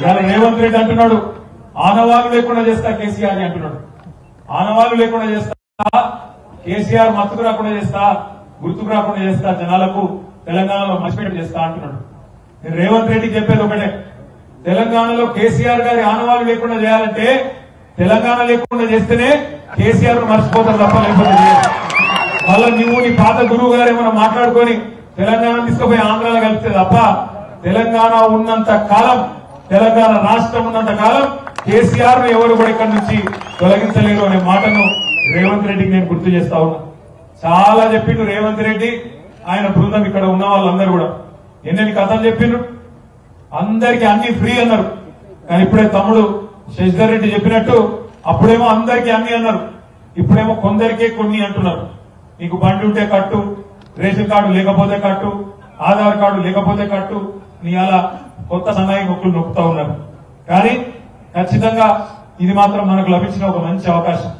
ఇవాళ రేవంత్ రెడ్డి అంటున్నాడు. ఆనవాళ్ళు లేకుండా చేస్తా కేసీఆర్ అని అంటున్నాడు. ఆనవాళ్ళు లేకుండా చేస్తా కేసీఆర్ మత్తుకు రాకుండా చేస్తా గుర్తుకు రాకుండా చేస్తా జనాలకు తెలంగాణలో మసిపెట్టు చేస్తా అంటున్నాడు. నేను రేవంత్ రెడ్డి చెప్పేది ఒకటే. తెలంగాణలో కేసీఆర్ గారి ఆనవాళ్ళు లేకుండా చేయాలంటే తెలంగాణ లేకుండా చేస్తేనే కేసీఆర్ మర్చిపోతారు తప్ప లేకపోతే మళ్ళీ మళ్ళా నువ్వు నీ పాత గురువు గారు ఏమైనా మాట్లాడుకొని తెలంగాణ తీసుకుపోయి ఆంధ్రాలో కలిపితే తప్ప తెలంగాణ ఉన్నంత కాలం తెలంగాణ రాష్ట్రం ఉన్నంత కాలం కేసీఆర్ను ఎవరు కూడా ఇక్కడి నుంచి తొలగించలేరు అనే మాటను రేవంత్ రెడ్డికి నేను గుర్తు చేస్తా ఉన్నా. చాలా చెప్పిండు రేవంత్ రెడ్డి ఆయన బృందం ఇక్కడ ఉన్న వాళ్ళందరూ కూడా. ఎన్నెన్ని కథలు చెప్పిండ్రు అందరికి అన్ని ఫ్రీ అన్నారు. కానీ ఇప్పుడే తమ్ముడు శశిధర్ రెడ్డి చెప్పినట్టు అప్పుడేమో అందరికీ అన్ని అన్నారు. ఇప్పుడేమో కొందరికే కొన్ని అంటున్నారు. నీకు బండి ఉంటే కట్టు రేషన్ కార్డు లేకపోతే కట్టు ఆధార్ కార్డు లేకపోతే కట్టు నీ అలా కొత్త సన్నాయి మొక్కులు నొక్కుతా ఉన్నారు. కానీ ఖచ్చితంగా ఇది మాత్రం మనకు లభించిన ఒక మంచి అవకాశం.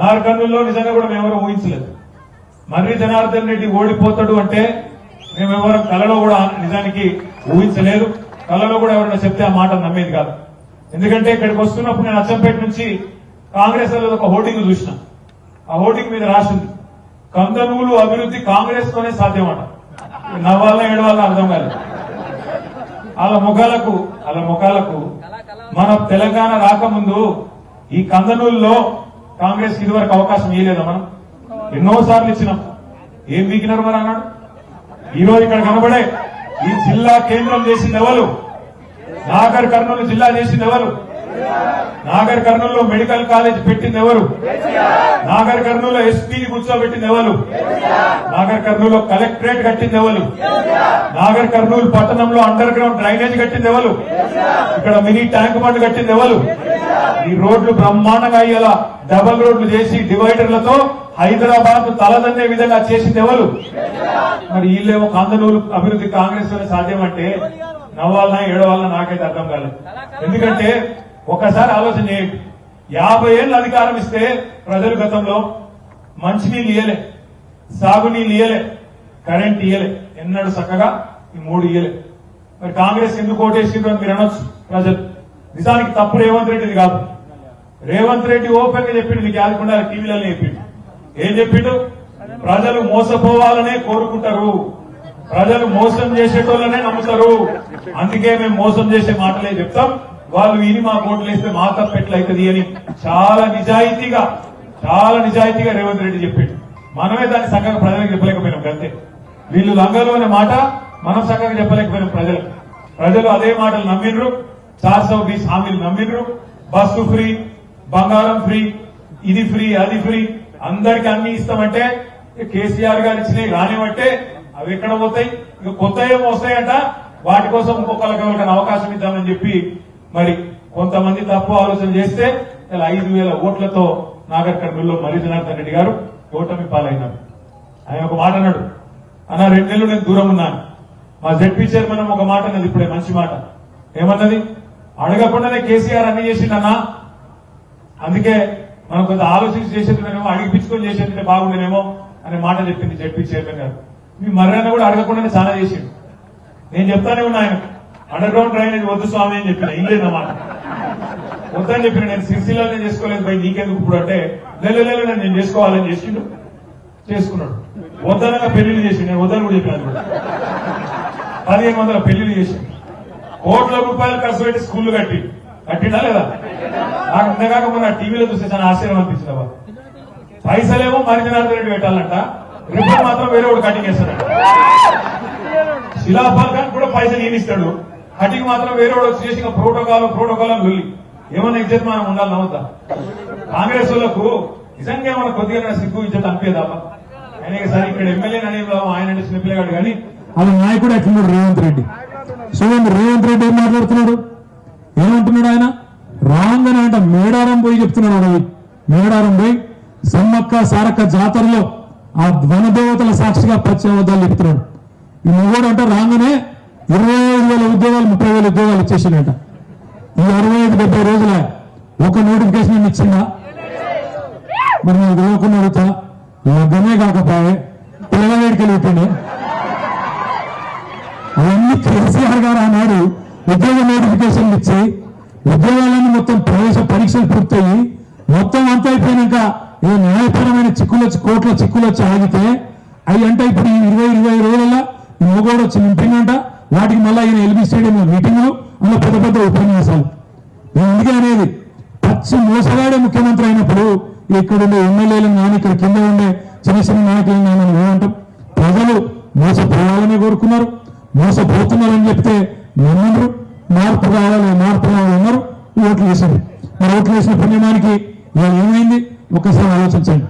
నార్కర్నూల్లో నిజంగా కూడా మేమెవరూ ఊహించలేదు. మర్రి జనార్దన్ రెడ్డి ఓడిపోతాడు అంటే మేమెవరం కలలో కూడా నిజానికి ఊహించలేదు. కలలో కూడా ఎవరైనా చెప్తే ఆ మాట నమ్మేది కాదు. ఎందుకంటే ఇక్కడికి వస్తున్నప్పుడు నేను అచ్చంపేట నుంచి కాంగ్రెస్ ఒక హోర్డింగ్ చూసిన. ఆ హోర్డింగ్ మీద రాసింది కందమూలు అభివృద్ధి కాంగ్రెస్ తోనే సాధ్యమాట. నవ్వాలన ఏడవాలన అర్థం కాలేదు. వాళ్ళ ముఖాలకు వాళ్ళ ముఖాలకు మన తెలంగాణ రాకముందు ఈ కందనూరులో కాంగ్రెస్ ఇదివరకు అవకాశం ఇవ్వలేదా మనం? ఎన్నో సార్లు ఇచ్చినాం. ఏం వీకినారు మరి అన్నాడు ఈ రోజు ఇక్కడ కనబడే ఈ జిల్లా కేంద్రం చేసింది ఎవరు? నాగర్ కర్నూలు జిల్లా చేసింది ఎవరు? నాగర్ కర్నూలులో మెడికల్ కాలేజ్ పెట్టింది ఎవరు? నాగర్ కర్నూలులో ఎస్పీని కూర్చోబెట్టింది ఎవరు? నాగర్ కర్నూలులో కలెక్టరేట్ కట్టింది ఎవరు? నాగర్ కర్నూలు పట్టణంలో అండర్ గ్రౌండ్ డ్రైనేజ్ కట్టింది ఎవరు? ఇక్కడ మినీ ట్యాంక్ బండ్ కట్టింది ఎవరు? ఈ రోడ్లు బ్రహ్మాండంగా అయ్యేలా డబల్ రోడ్లు చేసి డివైడర్లతో హైదరాబాద్ తలదన్నే విధంగా చేసింది ఎవరు? మరి వీళ్ళేమో కందనూరు అభివృద్ధి కాంగ్రెస్ వల్ల సాధ్యం అంటే నవ్వాలన్నా ఏడవాలన్నా నాకైతే అర్థం కాలేదు. ఎందుకంటే ఒకసారి ఆలోచన చేయండి. యాభై ఏళ్ళు అధికారం ఇస్తే ప్రజలు గతంలో మంచినీళ్ళు ఇయ్యలే సాగునీళ్ళు ఇయ్యలే కరెంట్ ఇయ్యలే. ఎన్నడు చక్కగా ఈ మూడు ఇయ్యలే. మరి కాంగ్రెస్ ఎందుకు ఓటేసిండ్రు అని మీరు అనొచ్చు ప్రజలు. నిజానికి తప్పు రేవంత్ రెడ్డిది కాదు. రేవంత్ రెడ్డి ఓపెన్గా చెప్పిండు మీకు యాదకుండా టీవీలలో చెప్పిండు. ఏం చెప్పిండు? ప్రజలు మోసపోవాలనే కోరుకుంటారు. ప్రజలు మోసం చేసేటోళ్ళనే నమ్ముతారు. అందుకే మేము మోసం చేసే మాటలే చెప్తాం. వాళ్ళు విని మా ఓట్లు వేస్తే మా తప్పెట్లయితది అని చాలా నిజాయితీగా చాలా నిజాయితీగా రేవంత్ రెడ్డి చెప్పాడు. మనమే దాన్ని చక్కగా ప్రజలకు చెప్పలేకపోయినాం అంతే వీళ్ళు లంగలు అనే మాట మనం చక్కగా చెప్పలేకపోయినాం ప్రజలకు. ప్రజలు అదే మాటలు నమ్మినరు చార్ సౌ బీస్ హామీలు నమ్మినరు బస్సు ఫ్రీ బంగారం ఫ్రీ ఇది ఫ్రీ అది ఫ్రీ అందరికి అన్ని ఇస్తామంటే కేసీఆర్ గారు ఇచ్చినవి రానివంటే అవి ఎక్కడ పోతాయి? ఇక కొత్త ఏమో వస్తాయంట వాటి కోసం ఇంకొకరికి అవకాశం ఇద్దామని చెప్పి మరి కొంతమంది తప్పు ఆలోచన చేస్తే ఇలా ఐదు వేల ఓట్లతో నాగర్ కర్నూలులో మర్రి జనార్దన్ రెడ్డి గారు ఓటమి పాలైనారు. ఆయన ఒక మాట అన్నాడు అన్న రెండు నెలలు నేను దూరం ఉన్నాను. మా జడ్పీ చైర్మన్ ఒక మాట అన్నది ఇప్పుడే మంచి మాట. ఏమన్నది? అడగకుండానే కేసీఆర్ అన్ని చేసిండన్నా? అందుకే మనం కొంత ఆలోచించి చేసేట్టునేమో అడిగిపించుకొని చేసేటంటే బాగుండేనేమో అనే మాట చెప్పింది జడ్పీ చైర్మన్ గారు. మీ మర్రాన్న కూడా అడగకుండానే చాలా చేసిండు. నేను చెప్తానే ఉన్నా ఆయన అండర్ గ్రౌండ్ డ్రైనేజ్ వద్దు స్వామి అని చెప్పిన. ఇంలేదన్నమాట వద్దని చెప్పిన. నేను సిరిసిల్లానే చేసుకోలేదు బై నీకెందుకు ఇప్పుడు అంటే లేదు లేదు నేను చేసుకోవాలని చేసిండు. చేసుకున్నాడు. వద్దనగా పెళ్ళిళ్ళు చేసిండు. నేను వద్దని కూడా చెప్పినాను కూడా పదిహేను వందల పెళ్ళిళ్ళు చేసిండు. కోట్ల రూపాయలు ఖర్చు పెట్టి స్కూల్ కట్టి. కట్టినా లేదా? నాకు ఇంతకాక మొన్న టీవీలో చూస్తే చాలా ఆశ్చర్యం అనిపించింది పైసలేమో మరిజనార్దన్ రెడ్డి పెట్టాలంట. రిపోర్ట్ మాత్రం వేరే వాడు కటింగ్ వేస్తాడంట శిలాఫలకానికి కూడా పైసలు ఏమిస్తాడు అటుకి మాత్రం వేరే వాడు చేసిన ప్రోటోకాల్ ప్రోటోకాల్ లొల్లి. ఏమన్నా ఇజ్జత్ మనం ఉండాలి నవ్వుతా. కాంగ్రెస్ వాళ్ళకు నిజంగా ఏమన్నా కొద్దిగా సిగ్గు ఇజ్జత్ అనిపేదామా ఆయన ఇక్కడ ఎమ్మెల్యే అనేది ఆయన అంటే చిన్నపిల్లగాడు కానీ వాళ్ళ నాయకుడు ఎట్లున్నాడు రేవంత్ రెడ్డి. చూడండి రేవంత్ రెడ్డి ఏం మాట్లాడుతున్నాడు? ఏమంటున్నాడు ఆయన? రాంగని అంట మేడారం పోయి చెప్తున్నాడు అడవి మేడారం పోయి సమ్మక్క సారక్క జాతరలో ఆ వనదేవతల సాక్షిగా పశ్చిమవద్దాలు చెప్తున్నాడు. ఈ మొగోడు అంటే రాగానే ఇరవై వేల ఉద్యోగాలు ముప్పై వేల ఉద్యోగాలు ఇచ్చేసినట ఈ అరవై ఐదు డెబ్బై రోజుల ఒక నోటిఫికేషన్ ఇచ్చిందా? మరి నేను తెలియకుండా అడుగుతా. లగ్గమే కాకపోయే పిల్లగాడికి వెళ్ళిపోయింది అవన్నీ కేసీఆర్ గారు అన్నాడు ఉద్యోగ నోటిఫికేషన్లు ఇచ్చి ఉద్యోగాలన్నీ మొత్తం ప్రవేశ పరీక్షలు పూర్తయి మొత్తం అంతా అయిపోయినాక ఏదో న్యాయపరమైన చిక్కులు వచ్చి కోట్ల చిక్కులు వచ్చి ఆగితే అవి అంటే ఇప్పుడు ఈ ఇరవై ఇరవై రోజులలో ఈ మొగోడు వచ్చి నింపిందంట వాటికి మళ్ళీ ఈయన ఎల్బీ స్టేడియంలో మీటింగులు అలా పెద్ద పెద్ద ఉపన్యాసాలు. నేను అందుకే అనేది పచ్చి మోసగాడే ముఖ్యమంత్రి అయినప్పుడు ఇక్కడ ఉండే ఎమ్మెల్యేలను కానీ ఇక్కడ కింద ఉండే చిన్న చిన్న నాయకులను కానీ మనం ఏమంటాం? ప్రజలు మోసపోవాలని కోరుకున్నారు. మోసపోతున్నారని చెప్తే నమ్మరు. మార్పు రావాలి మార్పు రావాలన్నారు ఓట్లు వేశారు. మరి ఓట్లు వేసిన పుణ్యమానికి ఏమైంది? ఒక్కసారి ఆలోచించండి.